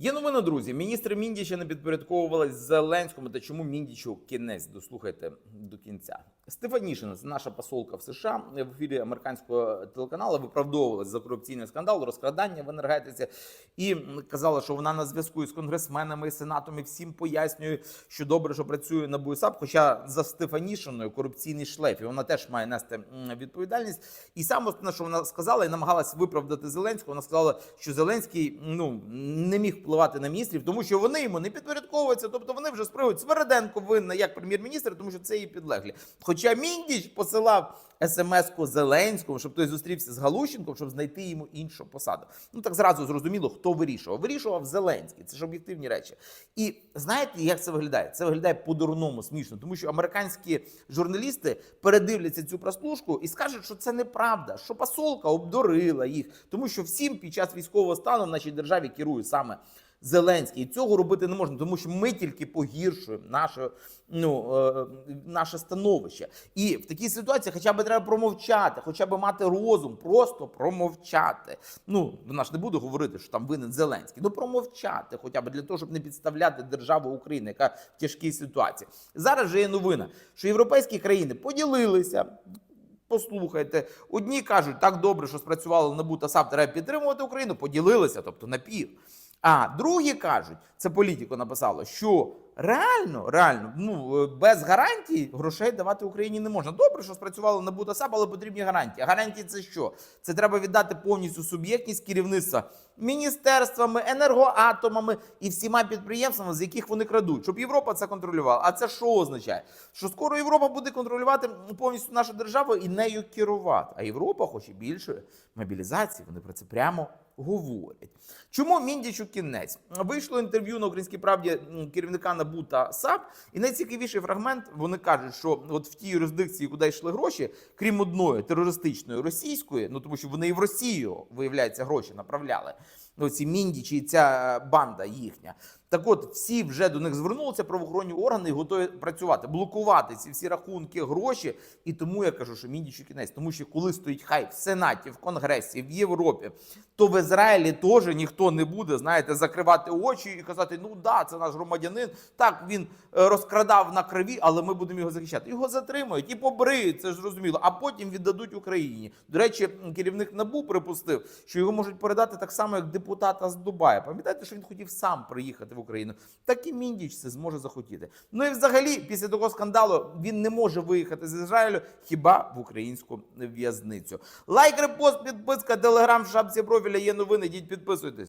Є новина, друзі. Міністри Міндіча не підпорядковувались Зеленському. Та чому Міндічу кінець? Дослухайте до кінця. Стефанішина, наша посолка в США в ефірі американського телеканалу, виправдовувалась за корупційний скандал, розкрадання в енергетиці і казала, що вона на зв'язку із конгресменами і сенатом і всім пояснює, що добре, що працює на БУСАП. Хоча за Стефанішиною корупційний шлейф, і вона теж має нести відповідальність. І саме що вона сказала, і намагалась виправдати Зеленського. Вона сказала, що Зеленський ну не міг впливати на міністрів, тому що вони йому не підпорядковуються. Тобто вони вже сприймуть Свереденко винна як прем'єр-міністр, тому що це її підлеглі. Хоча Міндіч посилав смс-ку Зеленському, щоб той зустрівся з Галущенком, щоб знайти йому іншу посаду. Ну так зразу зрозуміло, хто вирішував. Вирішував Зеленський. Це ж об'єктивні речі. І знаєте, як це виглядає? Це виглядає по-дурному смішно, тому що американські журналісти передивляться цю прослушку і скажуть, що це неправда, що посолка обдурила їх, тому що всім під час військового стану в нашій державі керує саме. Зеленський і цього робити не можна, тому що ми тільки погіршуємо наше, ну, е, наше становище. І в такій ситуації хоча б треба промовчати, хоча б мати розум, просто промовчати. Ну, вона ж не буде говорити, що там винен Зеленський. Ну промовчати, хоча б для того, щоб не підставляти державу України, яка в тяжкій ситуації. Зараз вже є новина, що європейські країни поділилися. Послухайте, одні кажуть, так добре, що спрацювало НАБУ та САП, треба підтримувати Україну, поділилися, тобто на пів. А другі кажуть, це політико написало, що реально, реально, ну е, без гарантій грошей давати Україні не можна. Добре, що спрацювало НАБУ та САП, але потрібні гарантії. Гарантії це що? Це треба віддати повністю суб'єктність керівництва міністерствами, енергоатомами і всіма підприємствами, з яких вони крадуть, щоб Європа це контролювала. А це що означає? Що скоро Європа буде контролювати повністю нашу державу і нею керувати. А Європа хоче більшої мобілізації. Вони про це прямо говорять. Чому Міндічу кінець? Вийшло інтерв'ю на Українській правді керівника НАБУ та САП, і найцікавіший фрагмент вони кажуть, що от в тій юрисдикції, куди йшли гроші, крім одної терористичної російської, ну тому що вони і в Росію виявляється гроші направляли. Ну, ці міндічі і ця банда їхня. Так от всі вже до них звернулися правоохоронні органи і готові працювати, блокувати ці всі рахунки, гроші. І тому я кажу, що міндічу кінець, тому що коли стоїть хай в Сенаті, в Конгресі, в Європі, то в Ізраїлі теж ніхто не буде, знаєте, закривати очі і казати: ну да, це наш громадянин. Так він е, розкрадав на крові, але ми будемо його захищати. Його затримають і побриють, це ж зрозуміло, а потім віддадуть Україні. До речі, керівник НАБУ припустив, що його можуть передати так само, як депутата з Дубая. Пам'ятаєте, що він хотів сам приїхати в Україну. Так і Міндіч це зможе захотіти. Ну і взагалі, після такого скандалу він не може виїхати з Ізраїлю хіба в українську в'язницю. Лайк, репост, підписка, телеграм шапці профіля є новини. Діть підписуйтесь.